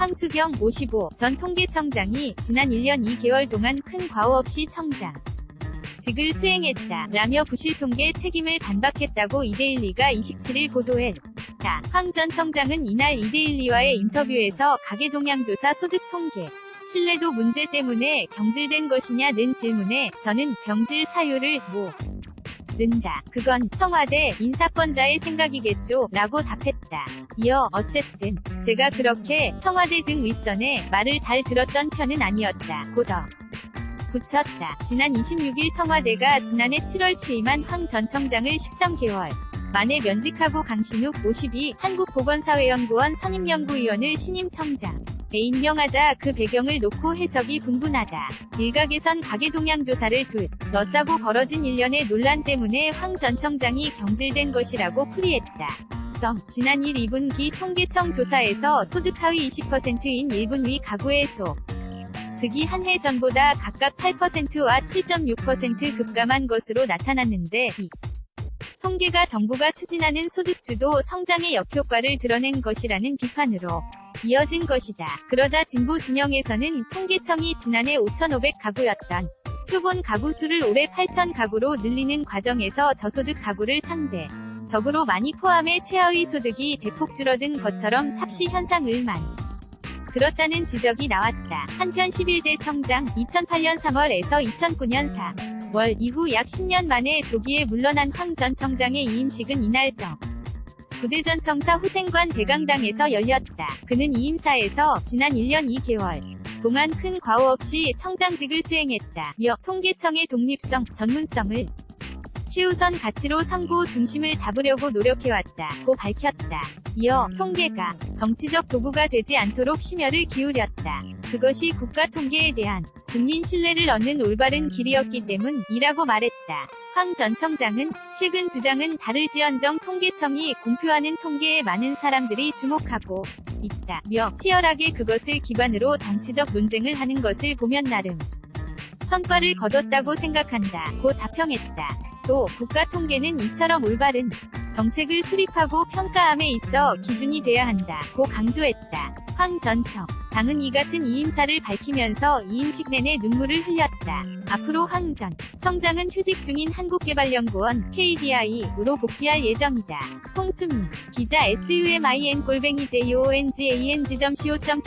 황수경 55 전 통계청장이 지난 1년 2개월 동안 큰 과오 없이 청장 직을 수행했다. 라며 부실 통계 책임을 반박했다고 이데일리가 27일 보도했다. 황 전 청장은 이날 이데일리와의 인터뷰에서 가계동향조사 소득 통계 신뢰도 문제 때문에 경질된 것이냐는 질문에 저는 경질 사유를 뭐 는다. 그건 청와대 인사권자의 생각이겠죠. 라고 답했다. 이어 어쨌든 제가 그렇게 청와대 등 윗선의 말을 잘 들었던 편은 아니었다. 고더 붙였다. 지난 26일 청와대가 지난해 7월 취임한 황 전 청장을 13개월 만에 면직하고 강신욱 52 한국보건사회연구원 선임연구위원을 신임 청장 에 임명하자 그 배경을 놓고 해석이 분분하다. 일각에선 가계동향 조사를 둘, 너싸고 벌어진 일련의 논란 때문에 황 전 청장이 경질된 것이라고 풀이했다. 점, 지난 1, 2분기 통계청 조사에서 소득 하위 20%인 1분 위 가구의 소. 극이 한 해 전보다 각각 8%와 7.6% 급감한 것으로 나타났는데, 이 통계가 정부가 추진하는 소득주도 성장의 역효과를 드러낸 것이라는 비판으로 이어진 것이다. 그러자 진보 진영에서는 통계청이 지난해 5,500 가구였던 표본 가구 수를 올해 8,000 가구로 늘리는 과정에서 저소득 가구를 상대 적으로 많이 포함해 최하위 소득이 대폭 줄어든 것처럼 착시 현상을 만 들었다는 지적이 나왔다. 한편 11대 청장 2008년 3월에서 2009년 4월 이후 약 10년 만에 조기에 물러난 황 전 청장의 이임식은 이날 정. 부대전 청사 후생관 대강당에서 열렸다. 그는 이임사에서 지난 1년 2개월 동안 큰 과오 없이 청장직을 수행했다. 며 통계청의 독립성, 전문성을 최우선 가치로 삼고 중심을 잡으려고 노력해왔다. 고 밝혔다. 이어 통계가 정치적 도구가 되지 않도록 심혈을 기울였다. 그것이 국가 통계에 대한 국민 신뢰를 얻는 올바른 길이었기 때문이라고 말했다. 황 전 청장은 최근 주장은 다를지언정 통계청이 공표하는 통계에 많은 사람들이 주목하고 있다며 치열하게 그것을 기반으로 정치적 논쟁을 하는 것을 보면 나름 성과를 거뒀다고 생각한다. 고 자평했다. 또 국가 통계는 이처럼 올바른 정책을 수립하고 평가함에 있어 기준이 돼야 한다. 고 강조했다. 황전 청. 장은 이 같은 이임사를 밝히면서 이임식 내내 눈물을 흘렸다. 앞으로 황전 청장은 휴직 중인 한국개발연구원 KDI으로 복귀할 예정이다. 홍수민 기자 SUMIN 골뱅이 JONGANG.co.k